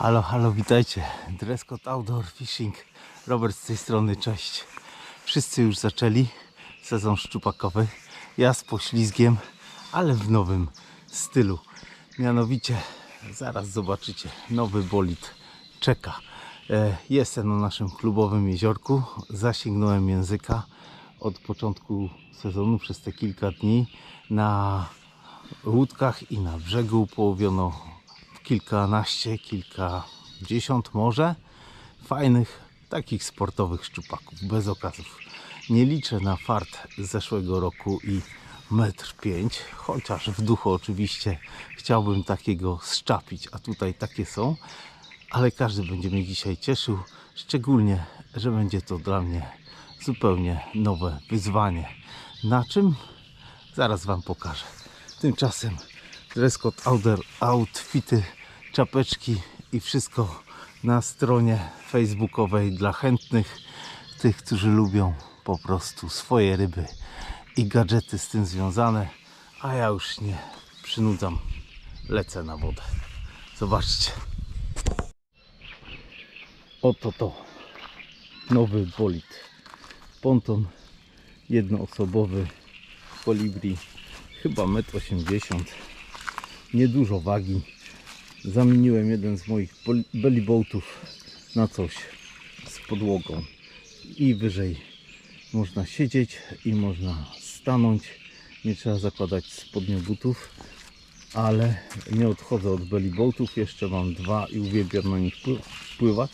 Halo, halo, witajcie. Dresscode Outdoor Fishing. Robert z tej strony, cześć. Wszyscy już zaczęli sezon szczupakowy. Ja z poślizgiem, ale w nowym stylu. Mianowicie, zaraz zobaczycie, nowy bolid czeka. E, Jestem na naszym klubowym jeziorku. Zasięgnąłem języka od początku sezonu przez te kilka dni. Na łódkach i na brzegu połowiono kilkanaście, kilkadziesiąt może fajnych, takich sportowych szczupaków, bez okazów. Nie liczę na fart z zeszłego roku i metr pięć, chociaż w duchu oczywiście chciałbym takiego szczapić, a tutaj takie są, ale każdy będzie mnie dzisiaj cieszył, szczególnie, że będzie to dla mnie zupełnie nowe wyzwanie. Na czym? Zaraz Wam pokażę. Tymczasem dress code outfity, czapeczki i wszystko na stronie facebookowej dla chętnych, tych, którzy lubią po prostu swoje ryby i gadżety z tym związane, a ja już nie przynudzam, lecę na wodę. Zobaczcie. Oto to nowy bolid. Ponton jednoosobowy kolibri chyba 1,80 m niedużo wagi. Zamieniłem jeden z moich bellyboatów na coś z podłogą. I wyżej można siedzieć i można stanąć. Nie trzeba zakładać spodnie butów ale nie odchodzę od bellyboatów. Jeszcze mam dwa i uwielbiam na nich pły- pływać.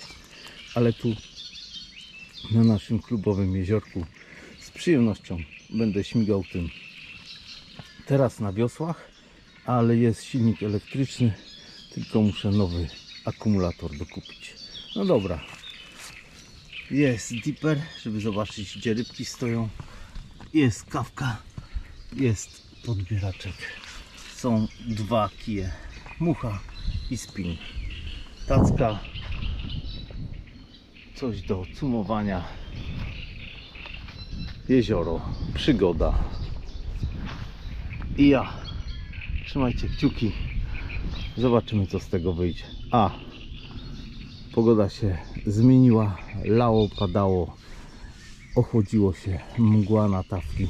Ale tu na naszym klubowym jeziorku z przyjemnością będę śmigał tym. Teraz na wiosłach, ale jest silnik elektryczny, tylko muszę nowy akumulator dokupić. No dobra, jest dipper, żeby zobaczyć gdzie rybki stoją, jest kawka, jest podbieraczek, są dwa kije, mucha i spin, tacka, coś do cumowania, jezioro, przygoda. I ja. Trzymajcie kciuki. Zobaczymy co z tego wyjdzie. A pogoda się zmieniła, lało, padało, ochłodziło się, mgła na tafli.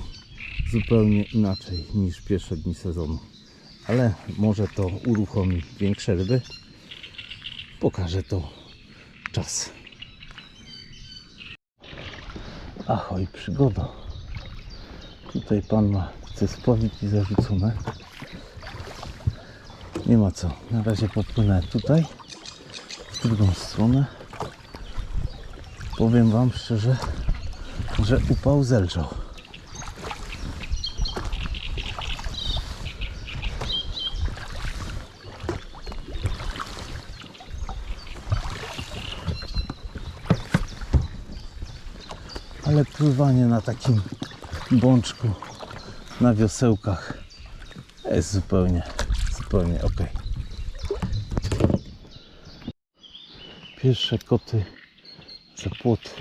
Zupełnie inaczej niż pierwsze dni sezonu. Ale może to uruchomi większe ryby. Pokaże to czas. Ahoj, przygoda. Tutaj pan ma chce spławić i zarzucone. Nie ma co. Na razie popłynę tutaj, w drugą stronę. Powiem Wam szczerze, że upał zelżał. Ale pływanie na takim bączku na wiosełkach jest zupełnie, zupełnie ok. Pierwsze koty za płot.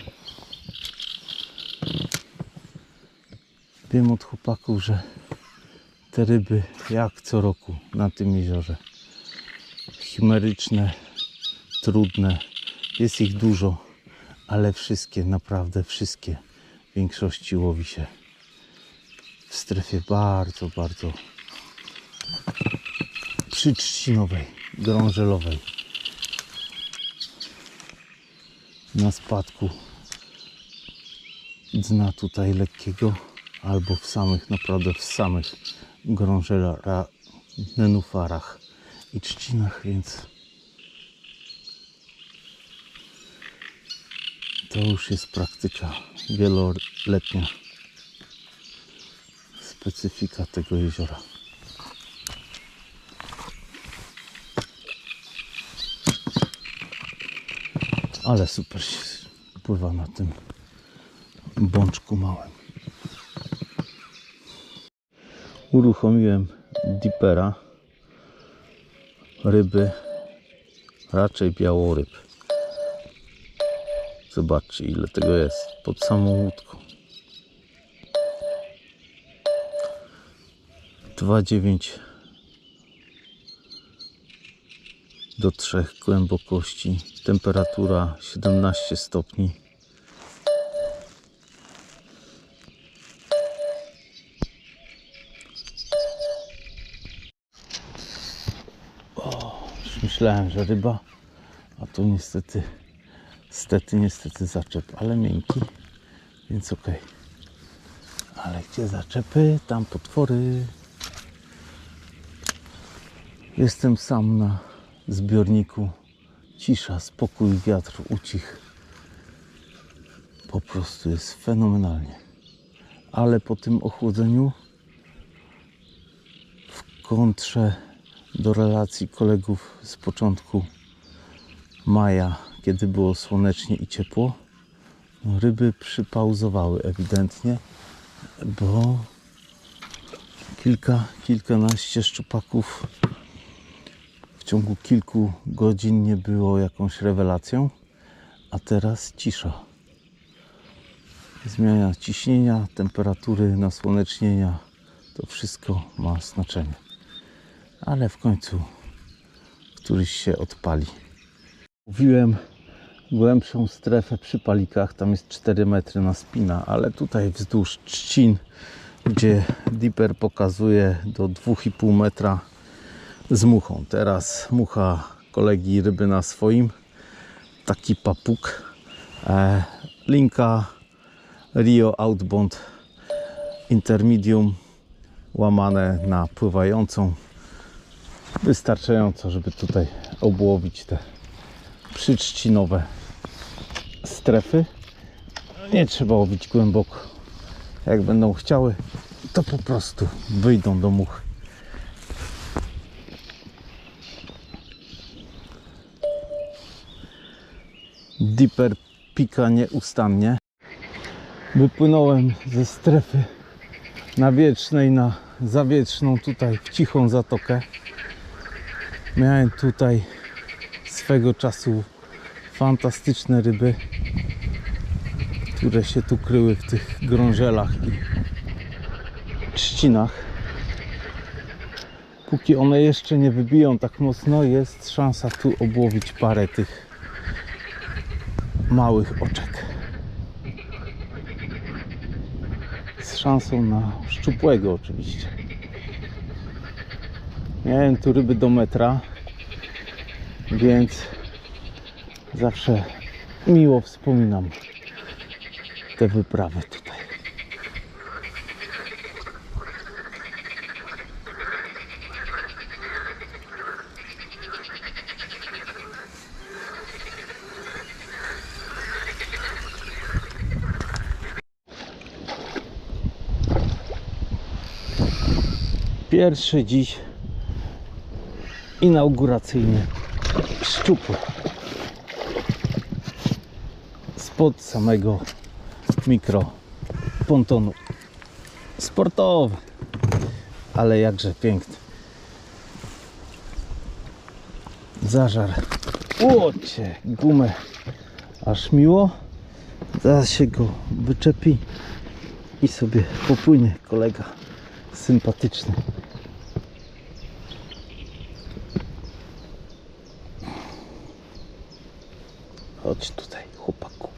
Wiem od chłopaków, że te ryby jak co roku na tym jeziorze. Chimeryczne, trudne. Jest ich dużo, ale wszystkie, naprawdę wszystkie w większości łowi się w strefie bardzo, bardzo przytrzcinowej, grążelowej. Na spadku dna tutaj lekkiego albo w samych, naprawdę w samych grążela, nenufarach i trzcinach, więc to już jest praktyka wieloletnia specyfika tego jeziora. Ale super się pływa na tym bączku małym. Uruchomiłem dipera ryby, raczej białoryb. Zobaczcie ile tego jest pod samą łódką. 2,9 do 3 głębokości. Temperatura 17 stopni. O, już myślałem, że ryba, a tu niestety, niestety, niestety zaczep, ale miękki, więc okej. Ale gdzie zaczepy, tam potwory. Jestem sam na zbiorniku. Cisza, spokój, wiatr, ucich. Po prostu jest fenomenalnie. Ale po tym ochłodzeniu w kontrze do relacji kolegów z początku maja, kiedy było słonecznie i ciepło, ryby przypauzowały ewidentnie, bo kilka, kilkanaście szczupaków ciągu kilku godzin nie było jakąś rewelacją, a teraz cisza. Zmiana ciśnienia, temperatury, nasłonecznienia, to wszystko ma znaczenie. Ale w końcu któryś się odpali. Mówiłem głębszą strefę przy palikach, tam jest 4 metry na spina, ale tutaj wzdłuż trzcin, gdzie Dipper pokazuje do 2,5 metra z muchą. Teraz mucha kolegi ryby na swoim, taki papuk. E, linka Rio Outbound Intermedium łamane na pływającą. Wystarczająco, żeby tutaj obłowić te przyczcinowe strefy. Nie trzeba łowić głęboko. Jak będą chciały, to po prostu wyjdą do muchy. Dipper pika nieustannie. Wypłynąłem ze strefy nawietrznej na zawietrzną tutaj w cichą zatokę. Miałem tutaj swego czasu fantastyczne ryby, które się tu kryły w tych grążelach i trzcinach. Póki one jeszcze nie wybiją tak mocno, jest szansa tu obłowić parę tych małych oczek. Z szansą na szczupłego oczywiście. Miałem tu ryby do metra, więc zawsze miło wspominam te wyprawy tutaj. Pierwszy dziś inauguracyjny szczupły spod samego mikro pontonu sportowy ale jakże piękny. Zażar. Łocie gumę. Aż miło. Zaraz się go wyczepi i sobie popłynie kolega sympatyczny Chodź tutaj, chłopaku.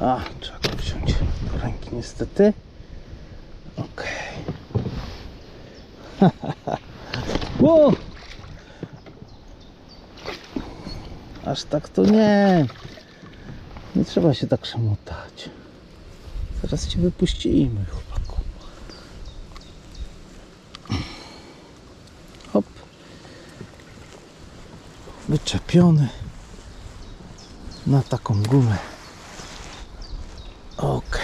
A, trzeba go wziąć do ręki niestety. Okej. Ło! Aż tak to nie. Nie trzeba się tak szamotać. Zaraz cię wypuścimy, chłopaku. Hop. Wyczepiony na taką gumę. Ok.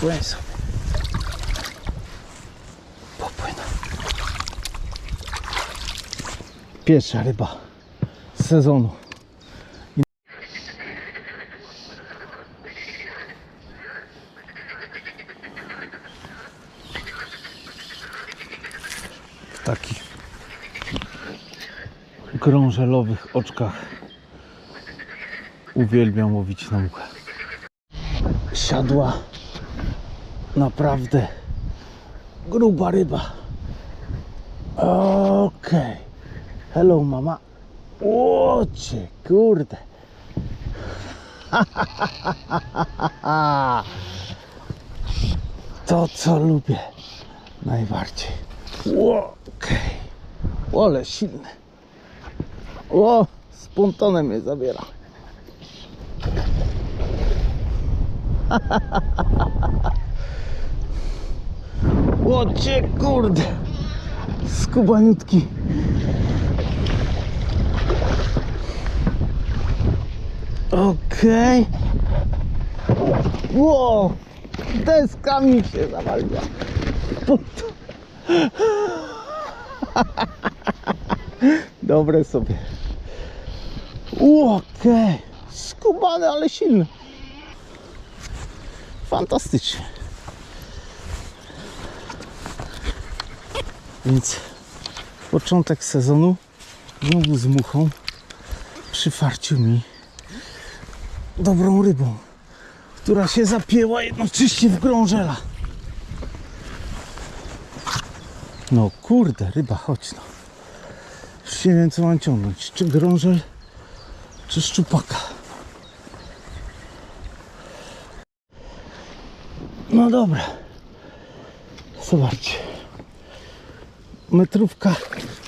Płyń sobie. Popłynę. Pierwsza ryba sezonu. W takich grążelowych oczkach uwielbiam łowić na muchę. Siadła naprawdę gruba ryba. Okej. Hello mama. Łocie, kurde. To co lubię najbardziej. Okej. Ole silny. O, z pontonem mnie zabiera. Łocie, kurde. Skubaniutki. Okej. Mi się zawaliła. Dobre sobie. Okej. Skubany, ale silny. Fantastycznie. Więc początek sezonu znowu z muchą przyfarcił mi dobrą rybą, która się zapięła jednocześnie w grążela. No kurde, ryba, chodź no. Już nie wiem co mam ciągnąć, czy grążel, czy szczupaka. No dobra. Zobaczcie. Metrówka.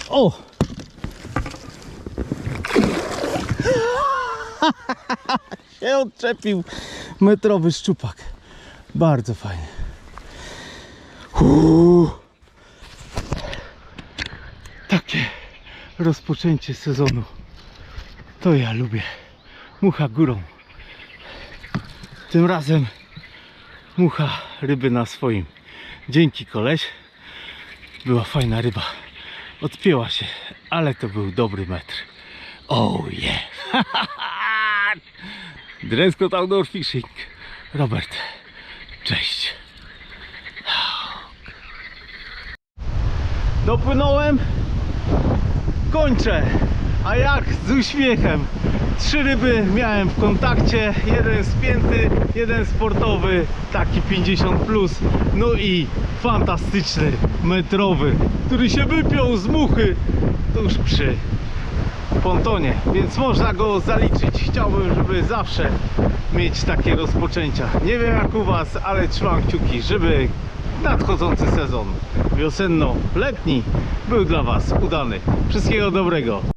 O! się odczepił metrowy szczupak. Bardzo fajnie. Uuu. Takie rozpoczęcie sezonu. To ja lubię. Mucha górą. Tym razem mucha ryby na swoim. Dzięki koleś. Była fajna ryba. Odpięła się, ale to był dobry metr. Oh yeah! Dreskot Outdoor Fishing. Robert, cześć. Dopłynąłem, kończę. A jak z uśmiechem. Trzy ryby miałem w kontakcie, jeden spięty, jeden sportowy, taki 50 plus, no i fantastyczny metrowy, który się wypiął z muchy tuż przy pontonie, więc można go zaliczyć. Chciałbym, żeby zawsze mieć takie rozpoczęcia. Nie wiem jak u Was, ale trzymam kciuki, żeby nadchodzący sezon wiosenno-letni był dla Was udany. Wszystkiego dobrego.